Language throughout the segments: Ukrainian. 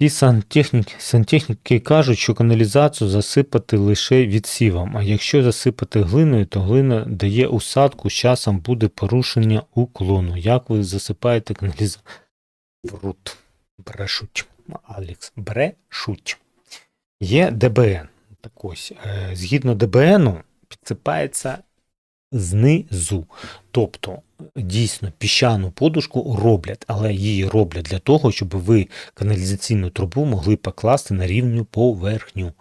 Ці сантехніки, сантехніки кажуть, що каналізацію засипати лише відсівом, а якщо засипати глиною, то глина дає усадку, з часом буде порушення уклону. Як ви засипаєте каналізацію? Брут. Брешуть. Алекс. Брешуть. Є ДБН. Так ось, е, згідно ДБНу, підсипається знизу. Тобто, дійсно, піщану подушку роблять, але її роблять для того, щоб ви каналізаційну трубу могли покласти на рівню поверхню.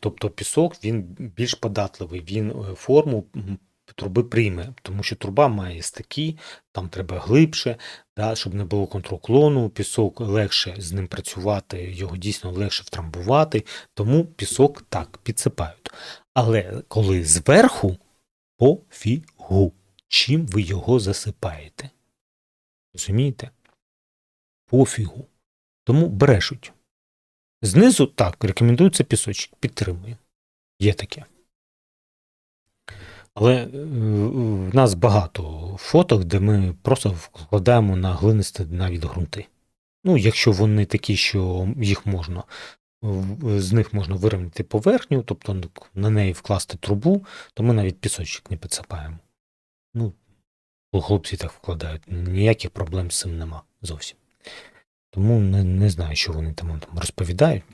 Тобто пісок він більш податливий, він е, форму труби прийме, тому що труба має стики, там треба глибше, да, щоб не було контруклону, пісок легше з ним працювати, його дійсно легше втрамбувати, тому пісок так підсипають. Але коли зверху, пофігу, чим ви його засипаєте. Розумієте? Пофігу. Тому брешуть. Знизу так, рекомендується пісочок, підтримую. Є таке. Але е, в нас багато фоток, де ми просто вкладаємо на глинисті навіть ґрунти. Ну, якщо вони такі, що їх можна, з них можна вирівняти поверхню, тобто на неї вкласти трубу, то ми навіть пісочок не підсипаємо. Ну, хлопці так вкладають. Ніяких проблем з цим нема зовсім. Тому не, не знаю, що вони там, там розповідають.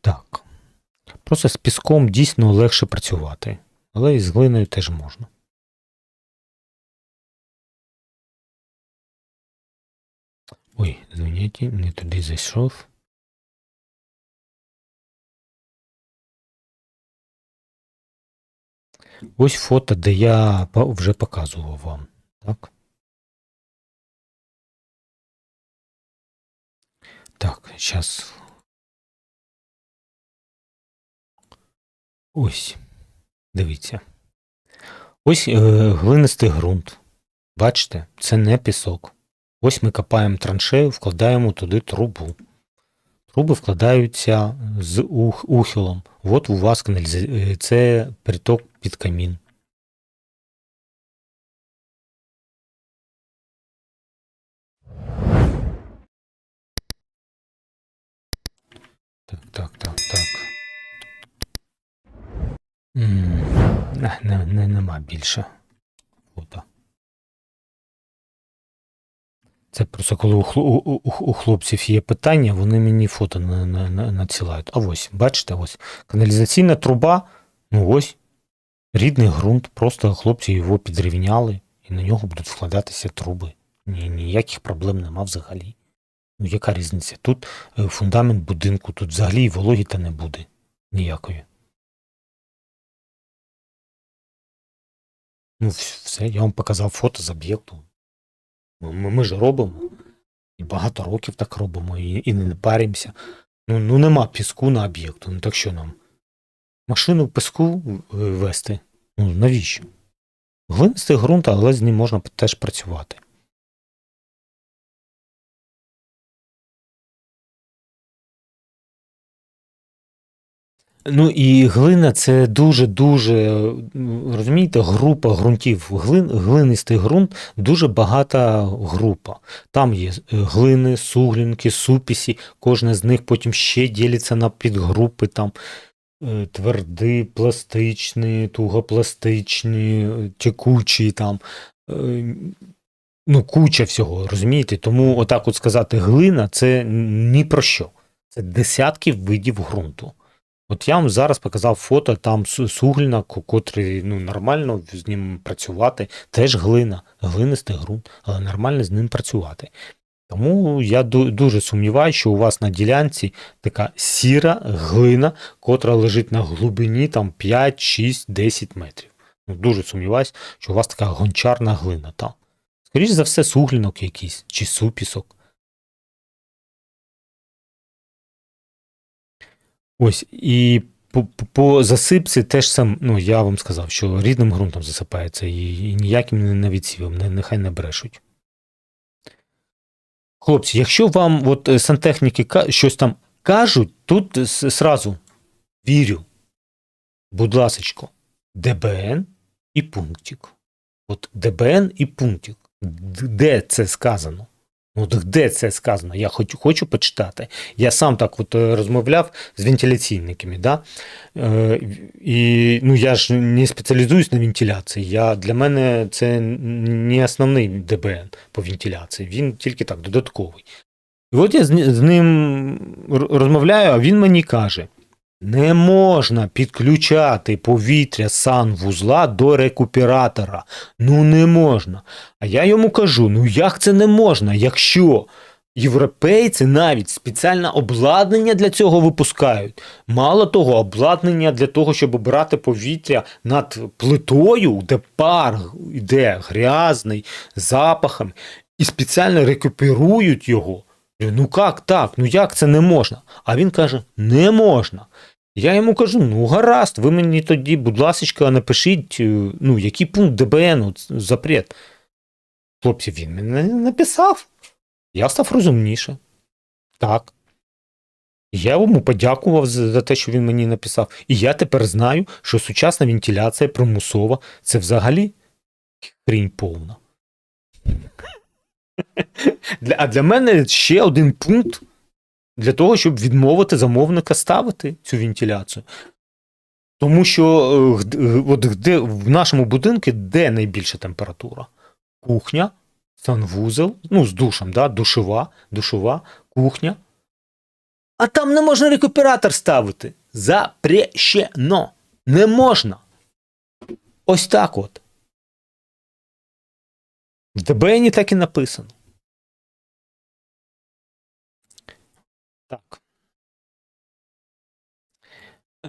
Так. Просто з піском дійсно легше працювати, але і з глиною теж можна. Ой, звиніть, не туди зайшов. Ось фото, де я вже показував вам. Так. Так, зараз. Ось. Дивіться. Ось е, глинистий ґрунт. Бачите, це не пісок. Ось ми копаємо траншею, вкладаємо туди трубу. Труби вкладаються з ух, ухилом. От у вас каналіза... е, це приток під камін. Так, так, так, так. М, не, не, нема більше фото. Це просто коли у, у, у, хлопців є питання, вони мені фото на, на, на, надсилають. А ось, бачите, ось каналізаційна труба, ну ось, рідний ґрунт, просто хлопці його підрівняли і на нього будуть вкладатися труби. Ні, ніяких проблем нема взагалі. Ну, яка різниця? Тут е, фундамент будинку, тут взагалі і вологі та не буде ніякої. Ну, все, я вам показав фото з об'єкту. Ми, ми, ж робимо. І багато років так робимо, і, і не паримося. Ну, ну нема піску на об'єкту. Ну так що нам? Машину піску вести? Ну навіщо? Глинистий ґрунт, але з ним можна теж працювати. Ну і глина це дуже-дуже, розумієте, група ґрунтів. Глин, глинистий ґрунт дуже багата група. Там є е, глини, суглінки, супісі, кожна з них потім ще ділиться на підгрупи, там е, тверді, пластичні, тугопластичні, текучі там. е, Ну, куча всього, розумієте? Тому отак от сказати глина це ні про що. Це десятки видів ґрунту. От я вам зараз показав фото там су- сугліна, ко- котрий ну, нормально з ним працювати. Теж глина, глинистий ґрунт, але нормально з ним працювати. Тому я ду- дуже сумніваюся, що у вас на ділянці така сіра глина, котра лежить на глибині там 5, 6, 10 метрів. Ну, дуже сумніваюся, що у вас така гончарна глина там. Скоріше за все, суглінок якийсь чи супісок. Ось, і по, по- засипці теж сам, ну я вам сказав, що рідним ґрунтом засипається і, і ніяким не- відсівом, не, нехай не брешуть. Хлопці, якщо вам от е, сантехніки щось там кажуть, тут сразу вірю. Будь ласочко, ДБН і пунктик. От ДБН і пунктик. Де це сказано? Ну так де це сказано? Я хочу, хочу почитати. Я сам так от е, розмовляв з вентиляційниками, да? Е, і ну, я ж не спеціалізуюсь на вентиляції. Я, для мене це не основний ДБН по вентиляції, він тільки так, додатковий. І от я з, з ним розмовляю, а він мені каже: не можна підключати повітря санвузла до рекуператора. Ну не можна. А я йому кажу: ну як це не можна, якщо європейці навіть спеціальне обладнання для цього випускають. Мало того, обладнання для того, щоб обирати повітря над плитою, де пар йде грязний, з запахами, і спеціально рекуперують його. Ну як так? Ну як це не можна? А він каже: не можна. Я йому кажу: ну гаразд, ви мені тоді, будь ласка, напишіть, е, ну, який пункт ДБН, запрет. Хлопці, він мене не написав. Я став розумніше. Так. Я йому подякував за, за те, що він мені написав. І я тепер знаю, що сучасна вентиляція примусова це взагалі хрінь повна. А для мене ще один пункт для того, щоб відмовити замовника ставити цю вентиляцію. Тому що е, е, от де, в нашому будинку де найбільша температура? Кухня, санвузел, ну, з душем, да? душова, душова, кухня. А там не можна рекуператор ставити. Запрещено. Не можна. Ось так от. В ДБНі так і написано. Так.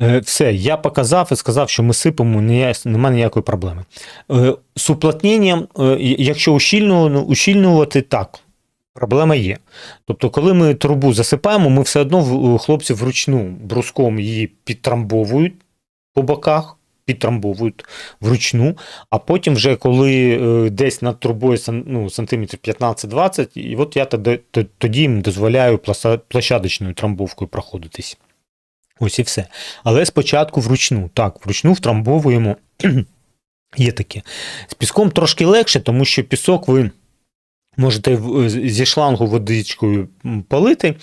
Е, Все, я показав і сказав, що ми сипемо, немає ніякої проблеми. Е, З уплотненням, е, якщо ущільнювати, так, проблема є. Тобто, коли ми трубу засипаємо, ми все одно хлопці вручну бруском її підтрамбовують по боках, підтрамбовують вручну, а потім, вже коли е, десь над трубою ну, сантиметрів 15-20, і от я тоді, тоді їм дозволяю площадочною трамбовкою проходитись. Ось і все. Але спочатку вручну. Так, вручну втрамбовуємо. Є таке. З піском трошки легше, тому що пісок ви можете зі шлангу водичкою полити,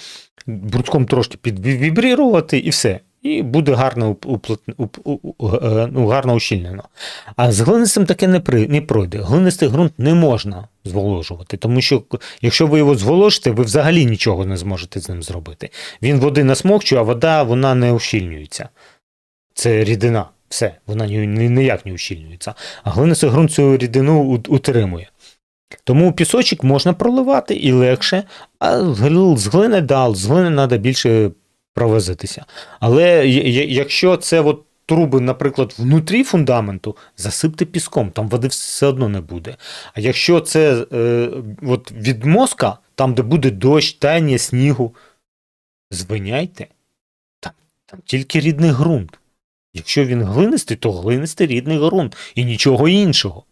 бруском трошки підвібрірувати і все. І буде гарно, е, ну, гарно ущільнено. А з глинистим таке не, при, не пройде. Глинистий ґрунт не можна зволожувати, тому що якщо ви його зволожите, ви взагалі нічого не зможете з ним зробити. Він води насмокчує, а вода вона не ущільнюється. Це рідина. Все, вона ні- ні- ніяк не ущільнюється. А глинистий ґрунт цю рідину утримує. Тому пісочок можна проливати і легше, а з глини да, з глини треба більше провозитися. Але якщо це от труби, наприклад, внутрі фундаменту, засипте піском, там води все одно не буде. А якщо це е, от від мозка, там, де буде дощ, таяння снігу, звиняйте, там, там тільки рідний ґрунт. Якщо він глинистий, то глинистий рідний ґрунт і нічого іншого.